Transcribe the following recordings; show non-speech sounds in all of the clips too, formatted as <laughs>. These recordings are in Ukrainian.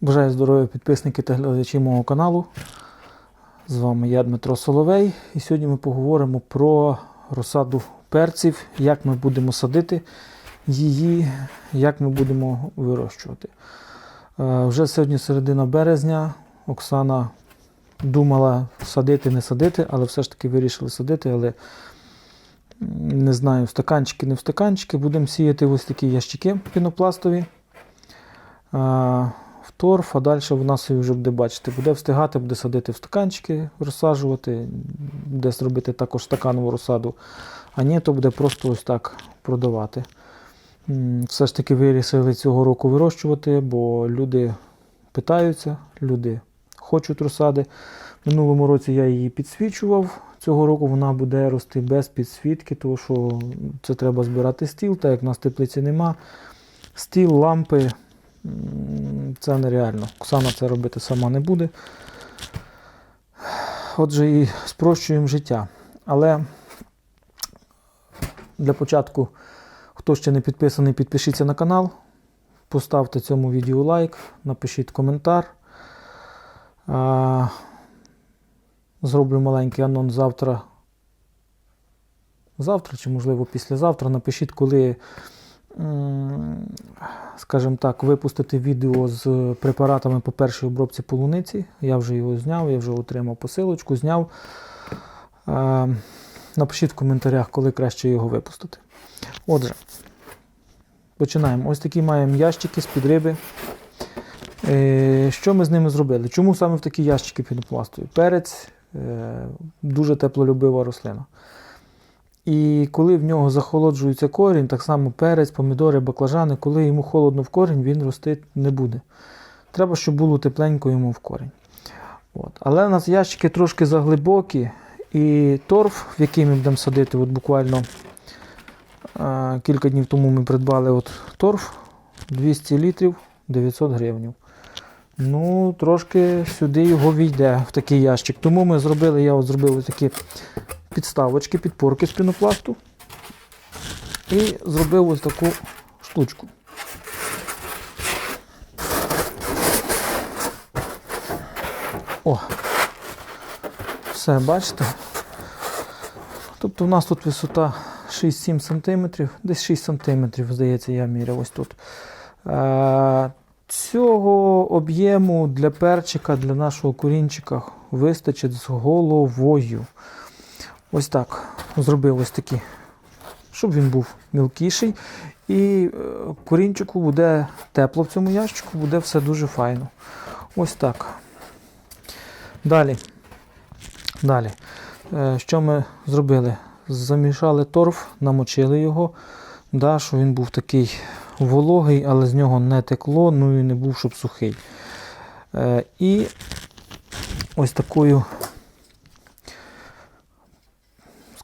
Бажаю здоров'я підписники та глядачі мого каналу. З вами я Дмитро Соловей. І сьогодні ми поговоримо про розсаду перців, як ми будемо садити її, як ми будемо вирощувати. Е, Вже сьогодні середина березня. Оксана думала садити, не садити, але все ж таки вирішили садити. Але не знаю, в стаканчики, не в стаканчики. Будемо сіяти ось такі ящики пінопластові. В торф, а далі в нас вже буде бачити, буде встигати, буде садити в стаканчики, розсаджувати, буде зробити також стаканову розсаду, а ні, то буде просто ось так продавати. Все ж таки вирішили цього року вирощувати, бо люди питаються, люди хочуть розсади. Минулому році я її підсвічував. Цього року вона буде рости без підсвітки, тому що це треба збирати стіл, так як в нас теплиці нема. Стіл, лампи. Це нереально. Оксана це робити сама не буде. Отже, і спрощуємо життя. Але для початку, хто ще не підписаний, підпишіться на канал, поставте цьому відео лайк, напишіть коментар. Зроблю маленький анонс завтра. Завтра чи, можливо, післязавтра. Напишіть, коли скажімо так, випустити відео з препаратами по першій обробці полуниці. Я вже його зняв, я вже отримав посилочку, зняв. Е, Напишіть в коментарях, коли краще його випустити. Отже, починаємо. Ось такі маємо ящики з-під риби. Е, Що ми з ними зробили? Чому саме в такі ящики пінопластові? Перець е, дуже теплолюбива рослина. І коли в нього захолоджується корінь, так само перець, помідори, баклажани, коли йому холодно в корінь, він рости не буде. Треба, щоб було тепленько йому в корінь. От. Але у нас ящики трошки заглибокі, і торф, в який ми будемо садити, от буквально а, кілька днів тому ми придбали от торф 200 літрів 900 гривень. Ну, трошки сюди його війде в такий ящик. Тому ми зробили, я от зробив такі підставочки, підпорки з пінопласту. І зробив ось таку штучку. О! Все, бачите? Тобто у нас тут висота 6-7 см, десь 6 см, здається, я міряв ось тут. Е, Цього об'єму для перчика, для нашого корінчика вистачить з головою. Ось так. Зробив ось такі, щоб він був мілкіший. І е, корінчику буде тепло в цьому ящику, буде все дуже файно. Ось так. Далі. Далі. Е, Що ми зробили? Замішали торф, намочили його, да, щоб він був такий вологий, але з нього не текло, ну і не був, щоб сухий. Е, І ось такою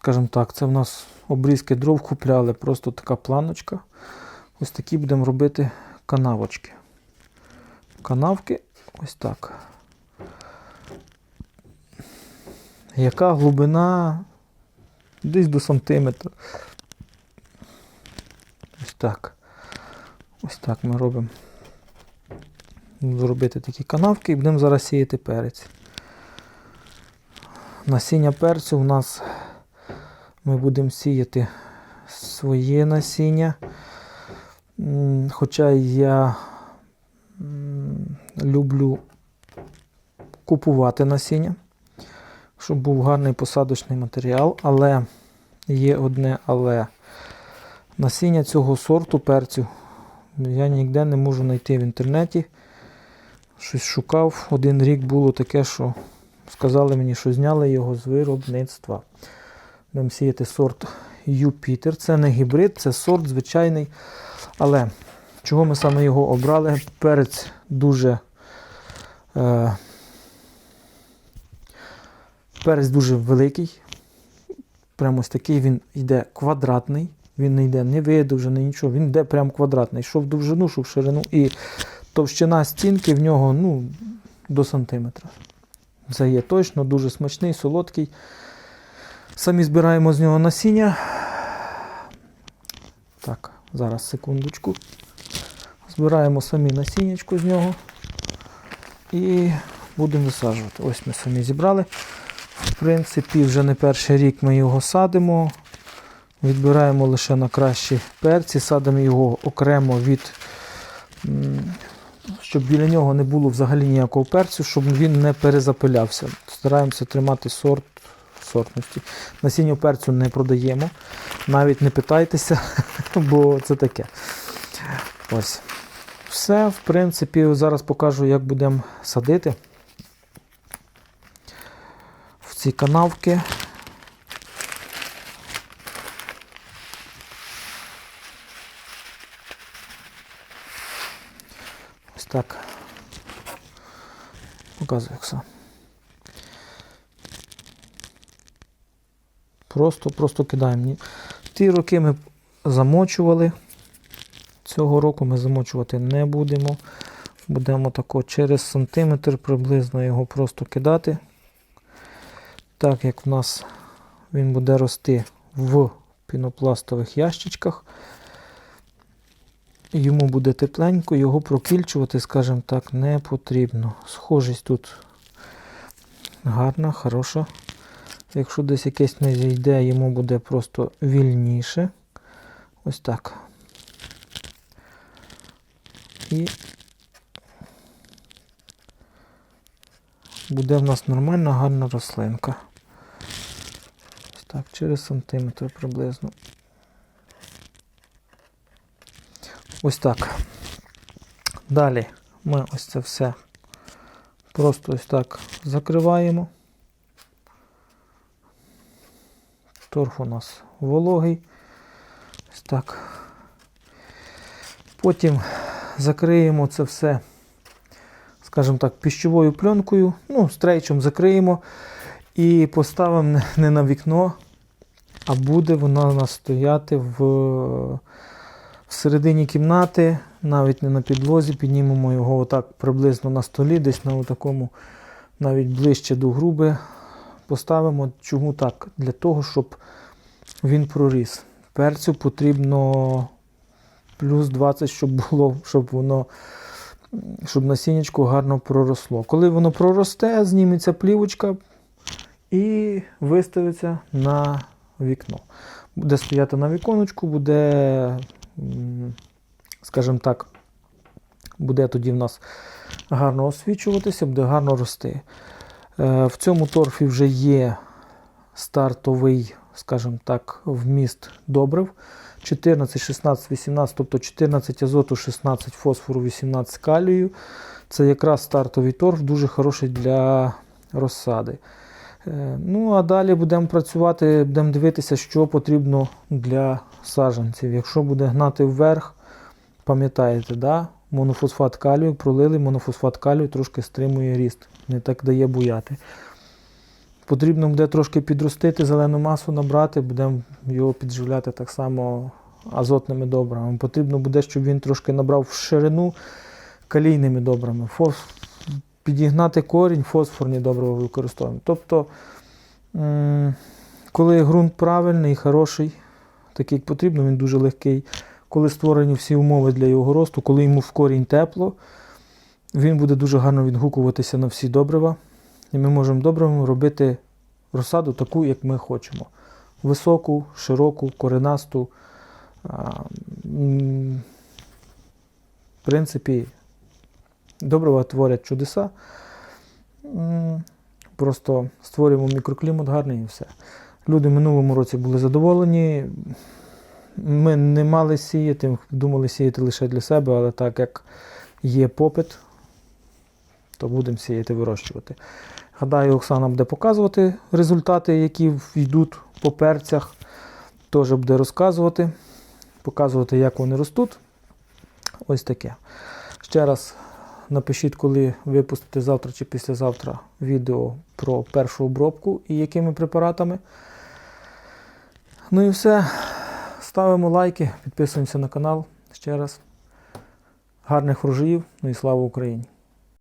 скажімо так, це в нас обрізки дров купляли, просто така планочка. Ось такі будемо робити канавочки. Канавки ось так. Яка глибина? Десь до сантиметра. Ось так. Ось так ми робимо. Зробити такі канавки і будемо зараз сіяти перець. Насіння перцю у нас ми будемо сіяти своє насіння. Хоча я люблю купувати насіння, щоб був гарний посадочний матеріал, але є одне але. Насіння цього сорту перцю я ніде не можу знайти в інтернеті. Щось шукав. Один рік було таке, що сказали мені, що зняли його з виробництва. Будемо сіяти сорт Юпітер. Це не гібрид, це сорт звичайний. Але чого ми саме його обрали? Перець дуже. Е, перець дуже великий. Прямо ось такий він йде квадратний. Він не йде не видовжений, нічого. Він йде прямо квадратний. Що в довжину, що в ширину. І товщина стінки в нього ну, до сантиметра. Це є точно, дуже смачний, солодкий. Самі збираємо з нього насіння. Так, зараз секундочку. Збираємо самі насіннячко з нього. і будемо висаджувати. Ось ми самі зібрали. В принципі, вже не перший рік ми його садимо. Відбираємо лише на кращі перці, садимо його окремо від, щоб біля нього не було взагалі ніякого перцю, щоб він не перезапилявся. Стараємося тримати сорт сортності. Насіння перцю не продаємо. Навіть не питайтеся, <laughs> бо це таке. Ось. Все, в принципі, зараз покажу, як будемо садити в ці канавки. Ось так. Показую Оксан. Просто, просто кидаємо. Ті роки ми замочували. Цього року ми замочувати не будемо. Будемо тако через сантиметр приблизно його просто кидати. Так як в нас він буде рости в пінопластових ящичках. Йому буде тепленько, його прокільчувати, скажімо так, не потрібно. Схожість тут гарна, хороша. Якщо десь якесь не зійде, йому буде просто вільніше. Ось так. І буде в нас нормальна гарна рослинка. Ось так, через сантиметр приблизно. Ось так. Далі ми ось це все просто ось так закриваємо. Торф у нас вологий. Ось так. Потім закриємо це все, скажімо так, піщовою пленкою, ну, стрейчем закриємо і поставимо не- на вікно, а буде вона у нас стояти в всередині кімнати, навіть не на підлозі, піднімемо його отак приблизно на столі, десь на такому, навіть ближче до груби. Поставимо. Чому так? Для того, щоб він проріс. Перцю потрібно плюс 20, щоб було, щоб воно, щоб насіннячко гарно проросло. Коли воно проросте, зніметься плівочка і виставиться на вікно. Буде стояти на віконечку, буде, скажімо так, буде тоді в нас гарно освічуватися, буде гарно рости. Е, В цьому торфі вже є стартовий, скажімо так, вміст добрив. 14, 16, 18, тобто 14 азоту, 16 фосфору, 18 калію. Це якраз стартовий торф, дуже хороший для розсади. Е, Ну, а далі будемо працювати, будемо дивитися, що потрібно для саджанців. Якщо буде гнати вверх, пам'ятаєте, да? Монофосфат калію, пролили, монофосфат калію трошки стримує ріст, не так дає буяти. Потрібно буде трошки підростити, зелену масу набрати, будемо його підживляти так само азотними добривами. Потрібно буде, щоб він трошки набрав в ширину калійними добрами. Фос... Підігнати корінь, фосфорні добрива використовуємо. Тобто, коли ґрунт правильний, хороший, такий як потрібно, він дуже легкий. Коли створені всі умови для його росту, коли йому в корінь тепло, він буде дуже гарно відгукуватися на всі добрива. І ми можемо добривами робити розсаду таку, як ми хочемо. Високу, широку, коренасту. В принципі, добрива творять чудеса. Просто створюємо мікроклімат гарний і все. Люди в минулому році були задоволені. Ми не мали сіяти, думали сіяти лише для себе, але так як є попит, то будемо сіяти, вирощувати. Гадаю, Оксана буде показувати результати, які йдуть по перцях. Теж буде розказувати, показувати, як вони ростуть. Ось таке. Ще раз напишіть, коли випустите завтра чи післязавтра відео про першу обробку і якими препаратами. Ну і все. Ставимо лайки, підписуємося на канал. Ще раз. Гарних врожаїв, ну і слава Україні!